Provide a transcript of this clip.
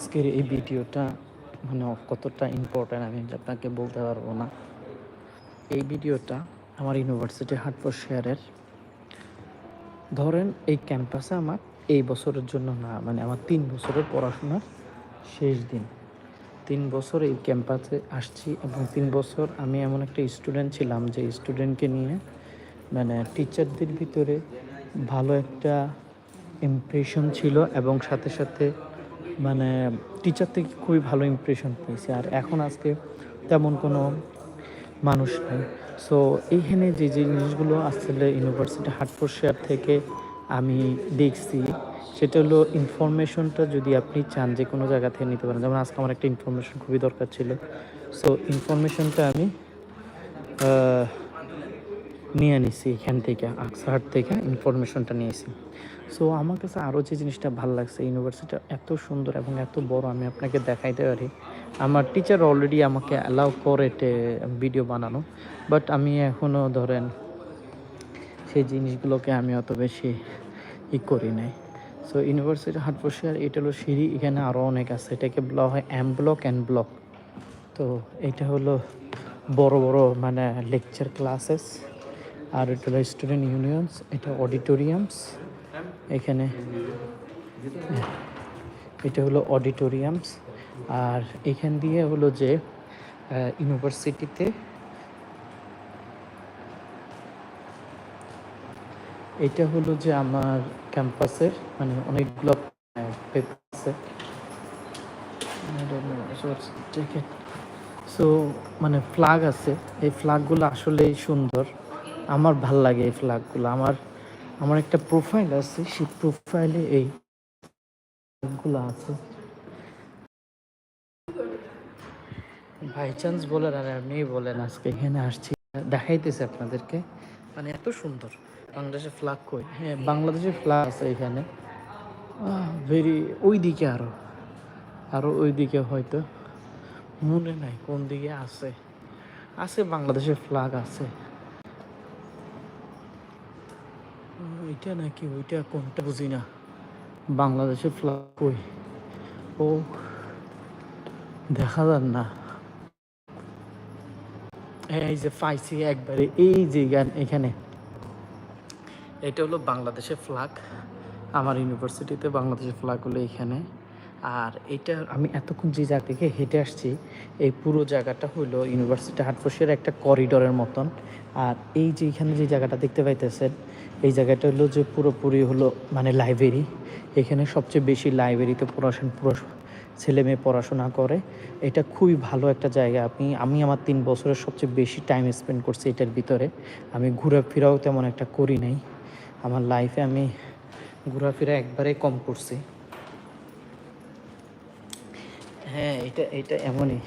আজকের এই ভিডিওটা মানে কতটা ইম্পর্ট্যান্ট আমি আপনাকে বলতে পারব না। এই ভিডিওটা আমার ইউনিভার্সিটি হাটফোর শেয়ারের ধরেন এই ক্যাম্পাসে আমার এই বছরের জন্য না মানে আমার তিন বছরের পড়াশোনার শেষ দিন। তিন বছর এই ক্যাম্পাসে আসছি এবং তিন বছর আমি এমন একটা স্টুডেন্ট ছিলাম যে স্টুডেন্টকে নিয়ে মানে টিচারদের ভিতরে ভালো একটা ইমপ্রেশন ছিল এবং সাথে সাথে মানে টিচার থেকে খুবই ভালো ইমপ্রেশন পেয়েছি। আর এখন আজকে তেমন কোনো মানুষ নেই। সো এইখানে যে যে জিনিসগুলো আসলে ইউনিভার্সিটি হাটফোর শেয়ার থেকে আমি দেখছি, সেটা হলো ইনফরমেশনটা যদি আপনি চান যে কোনো জায়গা থেকে নিতে পারেন। যেমন আজকে আমার একটা ইনফরমেশন খুবই দরকার ছিল। সো ইনফরমেশনটা আমি নিয়ে নিছি এখান থেকে আকসাহাট থেকে ইনফরমেশনটা নিয়েছি সো আমার কাছে আরও যে জিনিসটা ভালো লাগছে ইউনিভার্সিটি এত সুন্দর এবং এত বড়, আমি আপনাকে দেখাইতে পারি। আমার টিচার অলরেডি আমাকে অ্যালাউ করে ভিডিও বানানো বাট আমি এখনও ধরেন সেই জিনিসগুলোকে আমি অত বেশি ই করি নাই। সো ইউনিভার্সিটি হাটপোশিয়ার এটা হলো সিঁড়ি, এখানে আরও অনেক আছে, এটাকে বলা হয় এম ব্লক অ্যান্ড ব্লক তো, এটা হলো বড় বড় মানে লেকচার ক্লাসেস আর এটা হলো স্টুডেন্ট ইউনিয়নস এটা অডিটোরিয়ামস এখানে, এটা হলো অডিটোরিয়ামস আর এখান দিয়ে হলো যে ইউনিভার্সিটিতে এটা হলো যে আমার ক্যাম্পাসের মানে অনেকগুলো সো মানে ফ্ল্যাগ আছে, এই ফ্ল্যাগগুলো আসলেই সুন্দর। আমার ভালো লাগে এই ফ্ল্যাগগুলো। আমার আমার একটা প্রোফাইল আছে, সেই প্রোফাইলে এই ফ্ল্যাগগুলো আছে। বাই চান্স বলেন আর আপনি বলেন, আজকে এখানে আসছি, দেখাইতেছে আপনাদেরকে। মানে এত সুন্দর। বাংলাদেশের ফ্ল্যাগ কই? হ্যাঁ বাংলাদেশের ফ্ল্যাগ আছে এখানে। ভেরি ওই দিকে আরও। আরও ওই দিকে হয়তো। মনে নাই কোন দিকে আছে। আছে বাংলাদেশের ফ্ল্যাগ আছে। এটা নাকি, ওইটা কোনটা বুঝি না। বাংলাদেশের ফ্ল্যাগ ওই ও, দেখা যান না। এই যে ফাইসি একবারে, এই যে গান এখানে। এটা হলো বাংলাদেশের ফ্ল্যাগ আমার ইউনিভার্সিটিতে বাংলাদেশের ফ্ল্যাগ হলো এখানে। আর এটা আমি এতক্ষণ যে জায়গা থেকে হেঁটে আসছি, এই পুরো জায়গাটা হলো ইউনিভার্সিটি হাটফোসের একটা করিডোরের মতন। আর এই যে এখানে যে জায়গাটা দেখতে পাইতেছেন, এই জায়গাটা হলো যে পুরোপুরি হলো মানে লাইব্রেরি এখানে সবচেয়ে বেশি লাইব্রেরিতে পড়াশোনা, পুরো ছেলে মেয়ে পড়াশোনা করে। এটা খুবই ভালো একটা জায়গা। আপনি, আমি আমার তিন বছরের সবচেয়ে বেশি টাইম স্পেন্ড করছি এটার ভিতরে। আমি ঘোরাফেরাও তেমন একটা করি নাই। আমার লাইফে আমি ঘোরাফেরা একবারে কম করছি। হ্যাঁ এটা এটা এমনই।